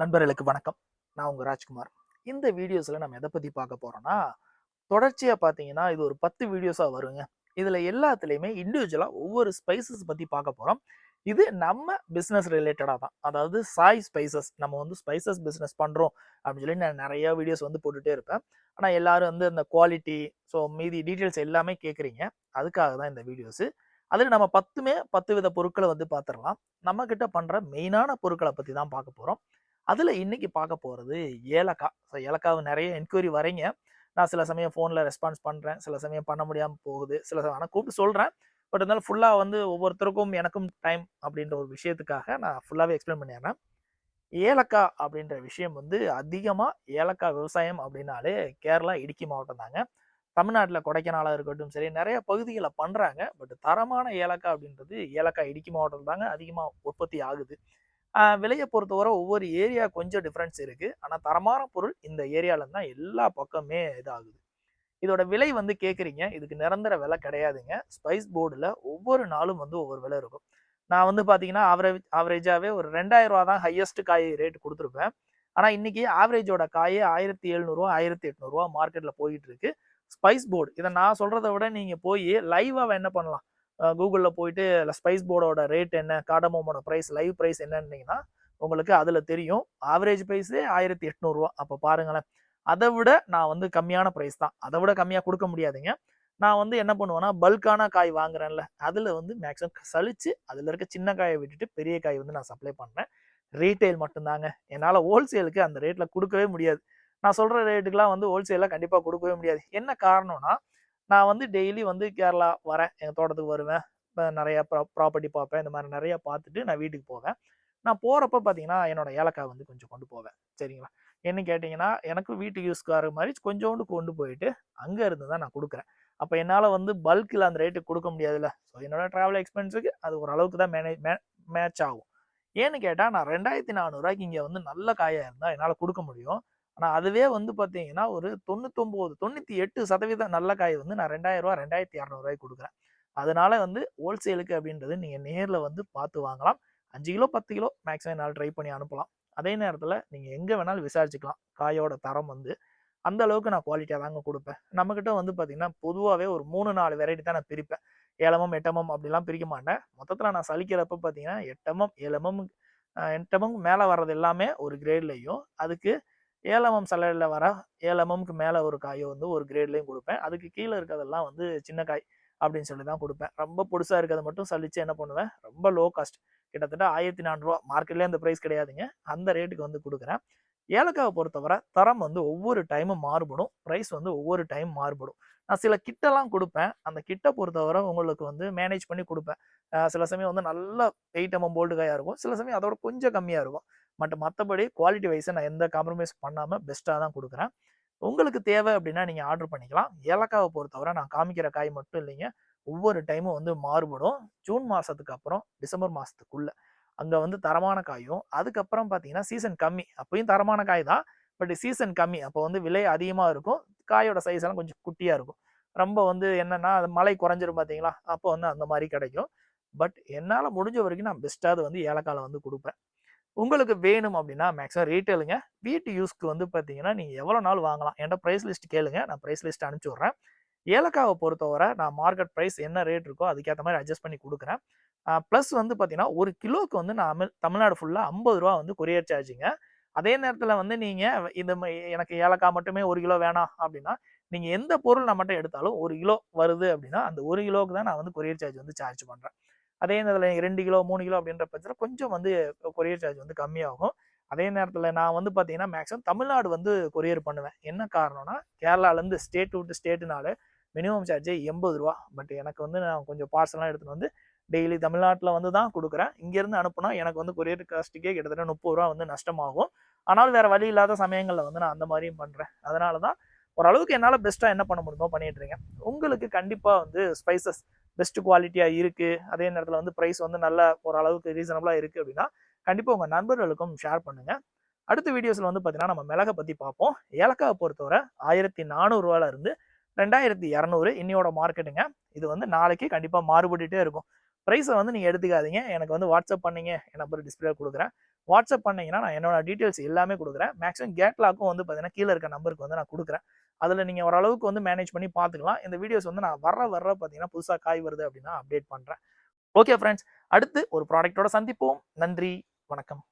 நண்பர்களுக்கு வணக்கம். நான் உங்கள் ராஜ்குமார். இந்த வீடியோஸில் நம்ம எதை பற்றி பார்க்க போகிறோன்னா தொடர்ச்சியாக பார்த்தீங்கன்னா இது ஒரு பத்து வீடியோஸாக வருங்க. இதில் எல்லாத்துலேயுமே இண்டிவிஜுவலாக ஒவ்வொரு ஸ்பைசஸ் பற்றி பார்க்க போகிறோம் இது நம்ம பிஸ்னஸ் ரிலேட்டடாக தான். அதாவது சாய் ஸ்பைசஸ் நம்ம வந்து ஸ்பைசஸ் பிஸ்னஸ் பண்ணுறோம் அப்படின்னு சொல்லி நான் நிறைய வீடியோஸ் வந்து போட்டுகிட்டே இருப்பேன். ஆனால் எல்லாரும் வந்து அந்த குவாலிட்டி ஸோ மீதி டீட்டெயில்ஸ் எல்லாமே கேட்குறீங்க. அதுக்காக தான் இந்த வீடியோஸு. அதில் நம்ம பத்துமே பத்து வித பொருட்களை வந்து பார்த்துடலாம். நம்மக்கிட்ட பண்ணுற மெயினான பொருட்களை பற்றி தான் பார்க்க போகிறோம் அதில் இன்னைக்கு பார்க்க போகிறது ஏலக்காய் ஸோ ஏலக்காவை நிறைய என்கொயரி வரீங்க நான் சில சமயம் ஃபோனில் ரெஸ்பான்ஸ் பண்ணுறேன் சில சமயம் பண்ண முடியாமல் போகுது. சில சமயம் ஆனால் கூப்பிட்டு சொல்கிறேன் பட் இருந்தாலும் ஃபுல்லாக வந்து ஒவ்வொருத்தருக்கும் எனக்கும் டைம் அப்படின்ற ஒரு விஷயத்துக்காக நான் ஃபுல்லாகவே எக்ஸ்பிளைன் பண்ணிடுறேன். ஏலக்காய் அப்படின்ற விஷயம் வந்து அதிகமாக ஏலக்காய் விவசாயம் அப்படின்னாலே கேரளா இடுக்கி மாவட்டம் தாங்க. தமிழ்நாட்டில் கொடைக்கானலாக இருக்கட்டும் சரி நிறைய பகுதிகளில் பண்ணுறாங்க பட் தரமான ஏலக்காய் அப்படின்றது ஏலக்காய் இடுக்கி மாவட்டம் தாங்க அதிகமாக உற்பத்தி ஆகுது. விலையை பொறுத்தவரை ஒவ்வொரு ஏரியா கொஞ்சம் டிஃப்ரென்ஸ் இருக்குது ஆனால் தரமான பொருள் இந்த ஏரியாவில் தான் எல்லா பக்கமே இதாகுது. இதோட விலை வந்து கேட்குறீங்க இதுக்கு நிரந்தர விலை கிடையாதுங்க. ஸ்பைஸ் போர்டில் ஒவ்வொரு நாளும் வந்து ஒவ்வொரு விலை இருக்கும். நான் வந்து பார்த்தீங்கன்னா ஆவரேஜ் ஆவரேஜாகவே ஒரு ரெண்டாயிரம் ரூபா தான் ஹையஸ்ட் காய் ரேட் கொடுத்துருப்பேன். ஆனால் இன்றைக்கி ஆவரேஜோட காயே ஆயிரத்தி எழுநூறுவா ஆயிரத்தி எட்நூறுவா மார்க்கெட்டில் போயிட்டு இருக்கு. ஸ்பைஸ் போர்டு இதை நான் சொல்கிறத விட நீங்கள் போய் லைவாக என்ன பண்ணலாம். கூகுளில் போயிட்டு ஸ்பைஸ் போர்டோட ரேட் என்ன? காடமோமோட ப்ரைஸ் லைவ் ப்ரைஸ் என்னன்னீங்கன்னா உங்களுக்கு அதில் தெரியும். ஆவரேஜ் ப்ரைஸே ஆயிரத்தி எட்நூறுரூவா அப்போ பாருங்களேன். அதை விட நான் வந்து கம்மியான ப்ரைஸ் தான். அதை விட கம்மியாக கொடுக்க முடியாதுங்க. நான் வந்து என்ன பண்ணுவேன்னா பல்கான காய் வாங்குறேன்ல. அதில் வந்து மேக்ஸிமம் சளிச்சு அதில் இருக்க சின்ன காயை விட்டுட்டு பெரிய காய் வந்து நான் சப்ளை பண்ணேன் ரீட்டைல் மட்டும்தாங்க என்னால் ஹோல்சேலுக்கு அந்த ரேட்டில் கொடுக்கவே முடியாது. நான் சொல்கிற ரேட்டுக்கெலாம் வந்து ஹோல்சேலில் கண்டிப்பாக கொடுக்கவே முடியாது. என்ன காரணம்னா நான் வந்து டெய்லி வந்து கேரளா வரேன். எங்கள் தோட்டத்துக்கு வருவேன். இப்போ நிறையா ப்ரா ப்ராப்பர்ட்டி பார்ப்பேன். இந்த மாதிரி நிறையா பார்த்துட்டு நான் வீட்டுக்கு போவேன். நான் போகிறப்ப பார்த்தீங்கன்னா என்னோட ஏலக்காய் வந்து கொஞ்சம் கொண்டு போவேன். சரிங்களா? என்ன கேட்டிங்கன்னா எனக்கு வீட்டு யூஸ்க்கு வர மாதிரி கொஞ்சோண்டு கொண்டு போயிட்டு அங்கே இருந்து தான் நான் கொடுக்குறேன். அப்போ என்னால் வந்து பல்கில் அந்த ரேட்டுக்கு கொடுக்க முடியாதுல்ல. ஸோ என்னோட ட்ராவல் எக்ஸ்பென்ஸுக்கு அது ஓரளவுக்கு தான் மேனேஜ் மே மேட்ச் ஆகும். ஏன்னு கேட்டால் நான் ரெண்டாயிரத்தி நானூறுரூவாய்க்கு இங்கே வந்து நல்ல காயாக இருந்தால் என்னால் கொடுக்க முடியும். ஆனால் அதுவே வந்து பார்த்தீங்கன்னா ஒரு தொண்ணூத்தொம்பது தொண்ணூற்றி எட்டு சதவீதம் நல்ல காய் வந்து நான் ரெண்டாயிரம் ரூபா ரெண்டாயிரத்தி இரநூறுவாய்க்கு கொடுக்குறேன். அதனால வந்து ஹோல்சேலுக்கு அப்படின்றது நீங்கள் நேரில் வந்து பார்த்து வாங்கலாம். அஞ்சு கிலோ பத்து கிலோ மேக்ஸிமம் என்னால் ட்ரை பண்ணி அனுப்பலாம். அதே நேரத்தில் நீங்கள் எங்கே வேணாலும் விசாரிச்சுக்கலாம். காயோட தரம் வந்து அந்த அளவுக்கு நான் குவாலிட்டியாக தாங்க கொடுப்பேன். நம்மக்கிட்ட வந்து பார்த்தீங்கன்னா பொதுவாகவே ஒரு மூணு நாலு வெரைட்டி தான் நான் பிரிப்பேன். ஏழமம் எட்டமம் அப்படிலாம் பிரிக்க மாட்டேன். மொத்தத்தில் நான் சலிக்கிறப்ப பார்த்தீங்கன்னா எட்டமம் ஏழமம் எட்டமம் மேலே வர்றது எல்லாமே ஒரு கிரேட்லையும் அதுக்கு ஏலமம் சலடில் வர ஏலமம்க்கு மேலே ஒரு காயை வந்து ஒரு கிரேட்லேயும் கொடுப்பேன். அதுக்கு கீழே இருக்கிறதெல்லாம் வந்து சின்ன காய் அப்படின்னு சொல்லி தான் கொடுப்பேன். ரொம்ப பொடுசாக இருக்கிறத மட்டும் சலிச்சு என்ன பண்ணுவேன்? ரொம்ப லோ காஸ்ட் கிட்டத்தட்ட ஆயிரத்தி நானூறுரூவா மார்க்கெட்லேயே அந்த ப்ரைஸ் கிடையாதுங்க. அந்த ரேட்டுக்கு வந்து கொடுக்குறேன். ஏலக்காவை பொறுத்தவரை தரம் வந்து ஒவ்வொரு டைமும் மாறுபடும். ப்ரைஸ் வந்து ஒவ்வொரு டைம் மாறுபடும். நான் சில கிட்டெல்லாம் கொடுப்பேன். அந்த கிட்டை பொறுத்தவரை உங்களுக்கு வந்து மேனேஜ் பண்ணி கொடுப்பேன். சில சமயம் வந்து நல்ல எயிட் எம்எம் போல்டு காயாக இருக்கும். சில சமயம் அதோட கொஞ்சம் கம்மியாக இருக்கும். பட் மற்றபடி குவாலிட்டி வைஸை நான் எந்த காம்ப்ரமைஸ் பண்ணாமல் பெஸ்ட்டாக தான் கொடுக்குறேன். உங்களுக்கு தேவை அப்படின்னா நீங்கள் ஆர்டர் பண்ணிக்கலாம். ஏலக்காவை பொறுத்தவரை நான் காமிக்கிற காய் மட்டும் இல்லைங்க. ஒவ்வொரு டைமும் வந்து மாறுபடும். ஜூன் மாதத்துக்கு அப்புறம் டிசம்பர் மாதத்துக்குள்ளே அங்கே வந்து தரமான காயும். அதுக்கப்புறம் பார்த்தீங்கன்னா சீசன் கம்மி. அப்பயும் தரமான காய் தான். பட் சீசன் கம்மி. அப்போ வந்து விலை அதிகமாக இருக்கும். காயோட சைஸ் எல்லாம் கொஞ்சம் குட்டியாக இருக்கும். ரொம்ப வந்து என்னென்னா அது மழை குறைஞ்சிரும் பார்த்தீங்களா அப்போ வந்து அந்த மாதிரி கிடைக்கும். பட் என்னால் முடிஞ்ச வரைக்கும் நான் பெஸ்ட்டாவது வந்து ஏலக்காயில் வந்து கொடுப்பேன். உங்களுக்கு வேணும் அப்படின்னா மேக்ஸிமம் ரீட்டெயிலுங்க வீட்டு யூஸ்க்கு வந்து பார்த்தீங்கன்னா நீங்கள் எவ்வளோ நாள் வாங்கலாம்? என்கிட்ட ப்ரைஸ் லிஸ்ட் கேளுங்க. நான் ப்ரைஸ் லிஸ்ட் அனுப்பிச்சி விட்றேன். ஏலக்காவை பொறுத்தவரை நான் மார்க்கெட் ப்ரைஸ் என்ன ரேட் இருக்கோ அதுக்கேற்ற மாதிரி அட்ஜஸ்ட் பண்ணி கொடுக்குறேன். ப்ளஸ் வந்து பார்த்தீங்கன்னா ஒரு கிலோவுக்கு வந்து நான் தமிழ்நாடு ஃபுல்லாக ஐம்பது ரூபா வந்து கொரியர் சார்ஜிங்க அதே நேரத்தில் வந்து நீங்கள் இந்த எனக்கு ஏலக்காய் மட்டுமே ஒரு கிலோ வேணாம் அப்படின்னா நீங்கள் எந்த பொருள் நம்மகிட்ட எடுத்தாலும் ஒரு கிலோ வருது அப்படின்னா அந்த ஒரு கிலோவுக்கு தான் நான் வந்து கொரியர் சார்ஜ் வந்து சார்ஜ் பண்ணுறேன் அதே நேரத்தில் ரெண்டு கிலோ மூணு கிலோ அப்படின்ற பட்சத்தில் கொஞ்சம் வந்து கொரியர் சார்ஜ் வந்து கம்மியாகும். அதே நேரத்தில் நான் வந்து பார்த்தீங்கன்னா மேக்ஸிமம் தமிழ்நாடு வந்து கொரியர் பண்ணுவேன். என்ன காரணம்னா கேரளாலேருந்து ஸ்டேட் விட்டு ஸ்டேட்டுனால மினிமம் சார்ஜே எண்பது ரூபா. பட் எனக்கு வந்து நான் கொஞ்சம் பார்சலாக எடுத்துகிட்டு வந்து டெய்லி தமிழ்நாட்டில் வந்து தான் கொடுக்குறேன். இங்கேருந்து அனுப்புனா எனக்கு வந்து கொரியர் காஸ்ட்டுக்கே கிட்டத்தட்ட முப்பது ரூபா வந்து நஷ்டமாகும். ஆனால் வேறு வழி இல்லாத சமயங்களில் வந்து நான் அந்த மாதிரியும் பண்ணுறேன் அதனால தான் ஓரளவுக்கு என்னால் பெஸ்ட்டாக என்ன பண்ண முடியுமோ பண்ணிகிட்ருக்கேன் உங்களுக்கு கண்டிப்பாக வந்து ஸ்பைசஸ் பெஸ்ட் குவாலிட்டியாக இருக்குது அதே நேரத்தில் வந்து ப்ரைஸ் வந்து நல்ல ஓரளவுக்கு ரீசனபிளாக இருக்குது அப்படின்னா கண்டிப்பாக உங்கள் நண்பர்களுக்கும் ஷேர் பண்ணுங்கள் அடுத்த வீடியோஸில் வந்து பார்த்தீங்கன்னா நம்ம மிளகை பற்றி பார்ப்போம். ஏலக்காவை பொறுத்தவரை ஆயிரத்தி நானூறுரூவாலேருந்து ரெண்டாயிரத்தி இரநூறு இன்னையோட மார்க்கெட்டுங்க இது வந்து நாளைக்கு கண்டிப்பாக மாறுபட்டுட்டே இருக்கும். ப்ரைஸை வந்து நீங்கள் எடுத்துக்காதீங்க. எனக்கு வந்து வாட்ஸ்அப் பண்ணீங்க. என் நம்பர் டிஸ்பிளே கொடுக்குறேன். வாட்ஸ்அப் பண்ணிங்கன்னா நான் என்னோட டீட்டெயில்ஸ் எல்லாமே கொடுக்குறேன். மேக்ஸிமம் கேட்லாக்கும் வந்து பார்த்தீங்கன்னா கீழே இருக்க நம்பருக்கு வந்து நான் கொடுக்குறேன். அதில் நீங்கள் ஓரளவுக்கு வந்து மேனேஜ் பண்ணி பார்த்துக்கலாம் இந்த வீடியோஸ் வந்து நான் வர வர பார்த்தீங்கன்னா புதுசாக காய் வருது அப்படின்னா அப்டேட் பண்ணுறேன் ஓகே ஃப்ரெண்ட்ஸ் அடுத்து ஒரு ப்ராடக்டோட சந்திப்போம். நன்றி வணக்கம்.